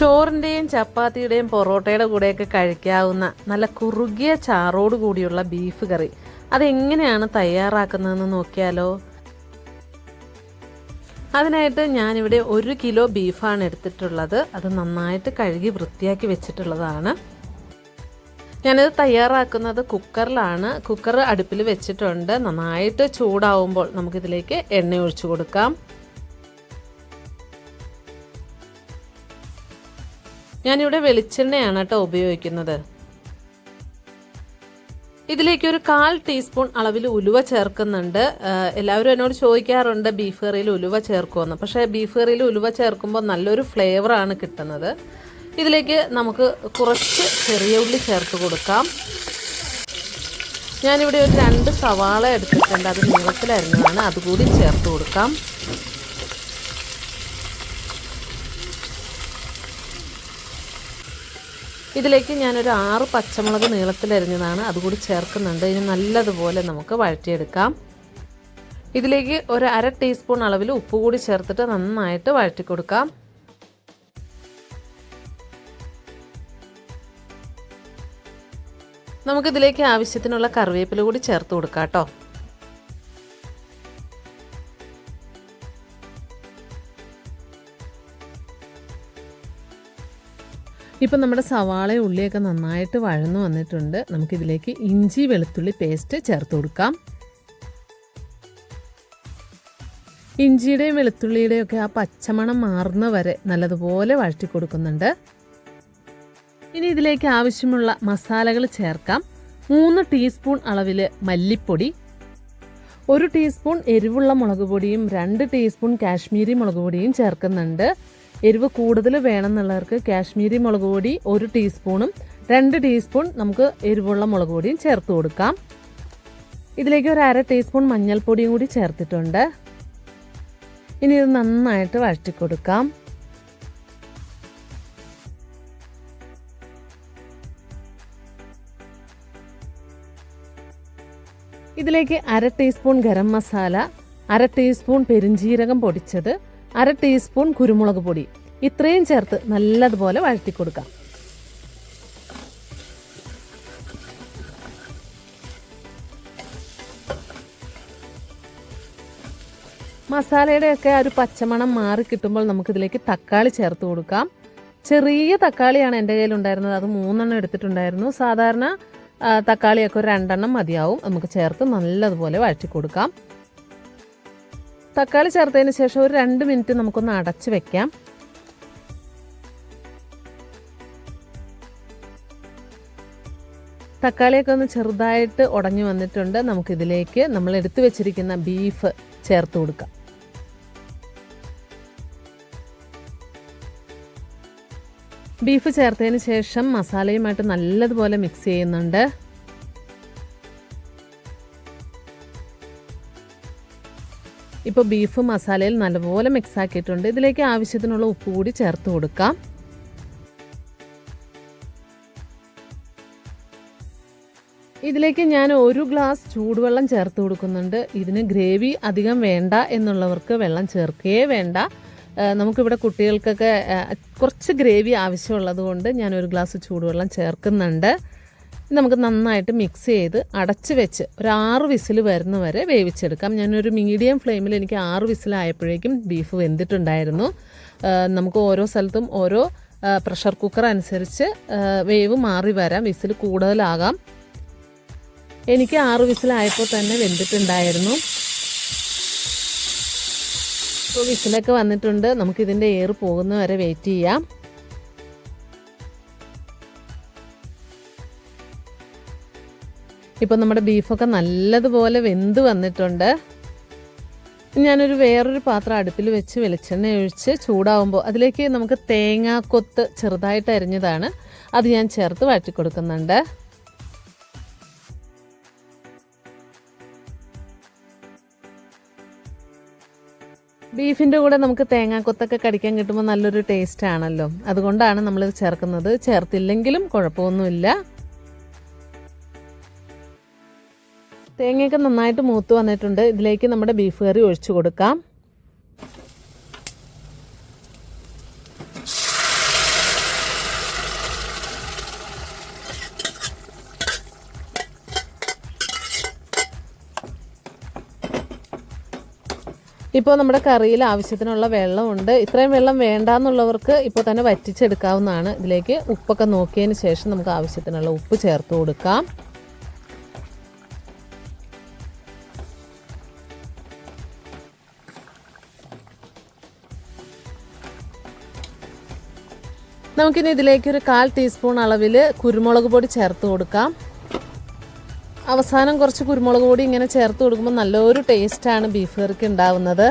ചോറിന്റെയും ചപ്പാത്തിയുടെയും പൊറോട്ടയുടെ കൂടെയൊക്കെ കഴിക്കാവുന്ന നല്ല കുറുകിയ ചാറോട് കൂടിയുള്ള ബീഫ് കറി. അതെങ്ങനെയാണ് തയ്യാറാക്കുന്നതെന്ന് നോക്കിയാലോ? അതിനായിട്ട് ഞാനിവിടെ ഒരു കിലോ ബീഫാണ് എടുത്തിട്ടുള്ളത്. അത് നന്നായിട്ട് കഴുകി വൃത്തിയാക്കി വെച്ചിട്ടുള്ളതാണ്. ഞാനിത് തയ്യാറാക്കുന്നത് കുക്കറിലാണ്. കുക്കർ അടുപ്പിൽ വെച്ചിട്ടുണ്ട്. നന്നായിട്ട് ചൂടാവുമ്പോൾ നമുക്കിതിലേക്ക് എണ്ണ ഒഴിച്ചു കൊടുക്കാം. ഞാനിവിടെ വെളിച്ചെണ്ണയാണ് കേട്ടോ ഉപയോഗിക്കുന്നത്. ഇതിലേക്ക് ഒരു കാൽ ടീസ്പൂൺ അളവിൽ ഉലുവ ചേർക്കുന്നുണ്ട്. എല്ലാവരും എന്നോട് ചോദിക്കാറുണ്ട് ബീഫ് കറിയിൽ ഉലുവ ചേർക്കുമെന്ന് പക്ഷേ ബീഫ് കറിയിൽ ഉലുവ ചേർക്കുമ്പോൾ നല്ലൊരു ഫ്ലേവറാണ് കിട്ടുന്നത്. ഇതിലേക്ക് നമുക്ക് കുറച്ച് ചെറിയ ഉള്ളി ചേർത്ത് കൊടുക്കാം. ഞാനിവിടെ ഒരു രണ്ട് സവാള എടുത്തിട്ടുണ്ട്. അത് നീളത്തിലരിഞ്ഞതാണ്. അതുകൂടി ചേർത്ത് കൊടുക്കാം. ഇതിലേക്ക് ഞാനൊരു ആറ് പച്ചമുളക് നീളത്തിലരിഞ്ഞതാണ് അതുകൂടി ചേർക്കുന്നുണ്ട്. ഇനി നല്ലതുപോലെ നമുക്ക് വഴറ്റിയെടുക്കാം. ഇതിലേക്ക് ഒരു അര ടീസ്പൂൺ അളവിൽ ഉപ്പ് കൂടി ചേർത്തിട്ട് നന്നായിട്ട് വഴറ്റി കൊടുക്കാം നമുക്കിതിലേക്ക് ആവശ്യത്തിനുള്ള കറിവേപ്പില കൂടി ചേർത്ത് കൊടുക്കാം കേട്ടോ. ഇപ്പം നമ്മുടെ സവാള ഉള്ളിയൊക്കെ നന്നായിട്ട് വഴന്നു വന്നിട്ടുണ്ട്. നമുക്കിതിലേക്ക് ഇഞ്ചി വെളുത്തുള്ളി പേസ്റ്റ് ചേർത്ത് കൊടുക്കാം. ഇഞ്ചിയുടെയും വെളുത്തുള്ളിയുടെയും ഒക്കെ ആ പച്ചമണം മാറുന്ന വരെ നല്ലതുപോലെ വഴറ്റി കൊടുക്കുന്നുണ്ട്. ഇനി ഇതിലേക്ക് ആവശ്യമുള്ള മസാലകൾ ചേർക്കാം. മൂന്ന് ടീസ്പൂൺ അളവിൽ മല്ലിപ്പൊടി ഒരു ടീസ്പൂൺ എരിവുള്ള മുളക് പൊടിയും രണ്ട് ടീസ്പൂൺ കാശ്മീരി മുളക് പൊടിയും ചേർക്കുന്നുണ്ട്. എരിവ് കൂടുതൽ വേണമെന്നുള്ളവർക്ക് കാശ്മീരി മുളക് പൊടി ഒരു ടീസ്പൂണും രണ്ട് ടീസ്പൂൺ നമുക്ക് എരിവുള്ള മുളക് പൊടിയും ചേർത്ത് കൊടുക്കാം. ഇതിലേക്ക് ഒരു അര ടീസ്പൂൺ മഞ്ഞൾപ്പൊടിയും കൂടി ചേർത്തിട്ടുണ്ട്. ഇനി ഇത് നന്നായിട്ട് വഴറ്റി കൊടുക്കാം. ഇതിലേക്ക് അര ടീസ്പൂൺ ഗരം മസാല അര ടീസ്പൂൺ പെരിഞ്ജീരകം പൊടിച്ചത് അര ടീസ്പൂൺ കുരുമുളക് പൊടി. ഇത്രയും ചേർത്ത് നല്ലതുപോലെ വഴറ്റി കൊടുക്കാം മസാലയുടെയൊക്കെ ആ ഒരു പച്ചമണം മാറി കിട്ടുമ്പോൾ നമുക്കിതിലേക്ക് തക്കാളി ചേർത്ത് കൊടുക്കാം. ചെറിയ തക്കാളിയാണ് എന്റെ കയ്യിൽ ഉണ്ടായിരുന്നത് അത് മൂന്നെണ്ണം എടുത്തിട്ടുണ്ടായിരുന്നു. സാധാരണ തക്കാളിയൊക്കെ ഒരു രണ്ടെണ്ണം മതിയാവും. നമുക്ക് ചേർത്ത് നല്ലതുപോലെ വഴറ്റി കൊടുക്കാം തക്കാളി ചേർത്തതിന് ശേഷം ഒരു രണ്ട് മിനിറ്റ് നമുക്കൊന്ന് അടച്ച് വെക്കാം. തക്കാളിയൊക്കെ ഒന്ന് ചെറുതായിട്ട് ഉടഞ്ഞു വന്നിട്ടുണ്ട്. നമുക്കിതിലേക്ക് നമ്മൾ എടുത്തു വെച്ചിരിക്കുന്ന ബീഫ് ചേർത്ത് കൊടുക്കാം. ബീഫ് ചേർത്തതിന് ശേഷം മസാലയുമായിട്ട് നല്ലതുപോലെ മിക്സ് ചെയ്യുന്നുണ്ട്. ഇപ്പോൾ ബീഫ് മസാലയിൽ നല്ലപോലെ മിക്സ് ആക്കിയിട്ടുണ്ട്. ഇതിലേക്ക് ആവശ്യത്തിനുള്ള ഉപ്പ് കൂടി ചേർത്ത് കൊടുക്കാം. ഇതിലേക്ക് ഞാൻ ഒരു ഗ്ലാസ് ചൂടുവെള്ളം ചേർത്ത് കൊടുക്കുന്നുണ്ട്. ഇതിന് ഗ്രേവി അധികം വേണ്ട എന്നുള്ളവർക്ക് വെള്ളം ചേർക്കുകയേ വേണ്ട. നമുക്കിവിടെ കുട്ടികൾക്കൊക്കെ കുറച്ച് ഗ്രേവി ആവശ്യമുള്ളത് കൊണ്ട് ഞാൻ ഒരു ഗ്ലാസ് ചൂടുവെള്ളം ചേർക്കുന്നുണ്ട്. നമുക്ക് നന്നായിട്ട് മിക്സ് ചെയ്ത് അടച്ച് വെച്ച് ഒരു ആറ് വിസിൽ വരുന്ന വരെ വേവിച്ചെടുക്കാം. ഞാനൊരു മീഡിയം ഫ്ലെയിമിൽ എനിക്ക് ആറ് വിസിലായപ്പോഴേക്കും ബീഫ് വെന്തിട്ടുണ്ടായിരുന്നു. നമുക്ക് ഓരോ സ്ഥലത്തും ഓരോ പ്രഷർ കുക്കർ അനുസരിച്ച് വേവ് മാറി വരാം വിസിൽ കൂടുതലാകാം. എനിക്ക് ആറ് വിസിലായപ്പോൾ തന്നെ വെന്തിട്ടുണ്ടായിരുന്നു. ഇപ്പോൾ വിസിലൊക്കെ വന്നിട്ടുണ്ട്. നമുക്കിതിന്റെ എയർ പോകുന്ന വരെ വെയിറ്റ് ചെയ്യാം. ഇപ്പം നമ്മുടെ ബീഫൊക്കെ നല്ലതുപോലെ വെന്ത് വന്നിട്ടുണ്ട്. ഞാനൊരു വേറൊരു പാത്രം അടുപ്പിൽ വെച്ച് വെളിച്ചെണ്ണ ഒഴിച്ച് ചൂടാവുമ്പോൾ അതിലേക്ക് നമുക്ക് തേങ്ങാക്കൊത്ത് ചെറുതായിട്ട് അരിഞ്ഞതാണ്. അത് ഞാൻ ചേർത്ത് വാറ്റി കൊടുക്കുന്നുണ്ട്. ബീഫിന്റെ കൂടെ നമുക്ക് തേങ്ങാക്കൊത്തൊക്കെ കടിക്കാൻ കിട്ടുമ്പോൾ നല്ലൊരു ടേസ്റ്റ് ആണല്ലോ. അതുകൊണ്ടാണ് നമ്മളിത് ചേർക്കുന്നത്. ചേർത്തില്ലെങ്കിലും കുഴപ്പമൊന്നുമില്ല. തേങ്ങയൊക്കെ നന്നായിട്ട് മൂത്ത് വന്നിട്ടുണ്ട്. ഇതിലേക്ക് നമ്മുടെ ബീഫ് കറി ഒഴിച്ചു കൊടുക്കാം. ഇപ്പോൾ നമ്മുടെ കറിയിൽ ആവശ്യത്തിനുള്ള വെള്ളമുണ്ട്. ഇത്രയും വെള്ളം വേണ്ടാന്നുള്ളവർക്ക് ഇപ്പോൾ തന്നെ വറ്റിച്ചെടുക്കാവുന്നതാണ്. ഇതിലേക്ക് ഉപ്പൊക്കെ നോക്കിയതിന് ശേഷം നമുക്ക് ആവശ്യത്തിനുള്ള ഉപ്പ് ചേർത്ത് കൊടുക്കാം. നമുക്കിനി ഇതിലേക്ക് ഒരു കാൽ ടീസ്പൂൺ അളവിൽ കുരുമുളക് പൊടി ചേർത്ത് കൊടുക്കാം. അവസാനം കുറച്ച് കുരുമുളക് പൊടി ഇങ്ങനെ ചേർത്ത് കൊടുക്കുമ്പോൾ നല്ലൊരു ടേസ്റ്റാണ് ബീഫ് കറിക്ക് ഉണ്ടാവുന്നത്.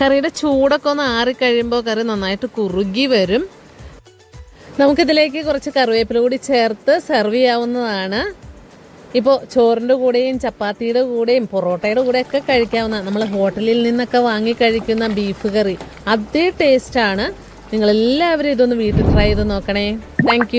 കറിയുടെ ചൂടൊക്കെ ഒന്ന് ആറിക്കഴിയുമ്പോൾ കറി നന്നായിട്ട് കുറുകി വരും. നമുക്കിതിലേക്ക് കുറച്ച് കറിവേപ്പില കൂടി ചേർത്ത് സെർവ് ചെയ്യാവുന്നതാണ്. ഇപ്പോൾ ചോറിന്റെ കൂടെയും ചപ്പാത്തിയുടെ കൂടെയും പൊറോട്ടയുടെ കൂടെയൊക്കെ കഴിക്കാവുന്ന നമ്മൾ ഹോട്ടലിൽ നിന്നൊക്കെ വാങ്ങി കഴിക്കുന്ന ബീഫ് കറി അതേ ടേസ്റ്റാണ് നിങ്ങളെല്ലാവരും ഇതൊന്ന് വീട്ടിൽ ട്രൈ ചെയ്ത് നോക്കണേ. താങ്ക്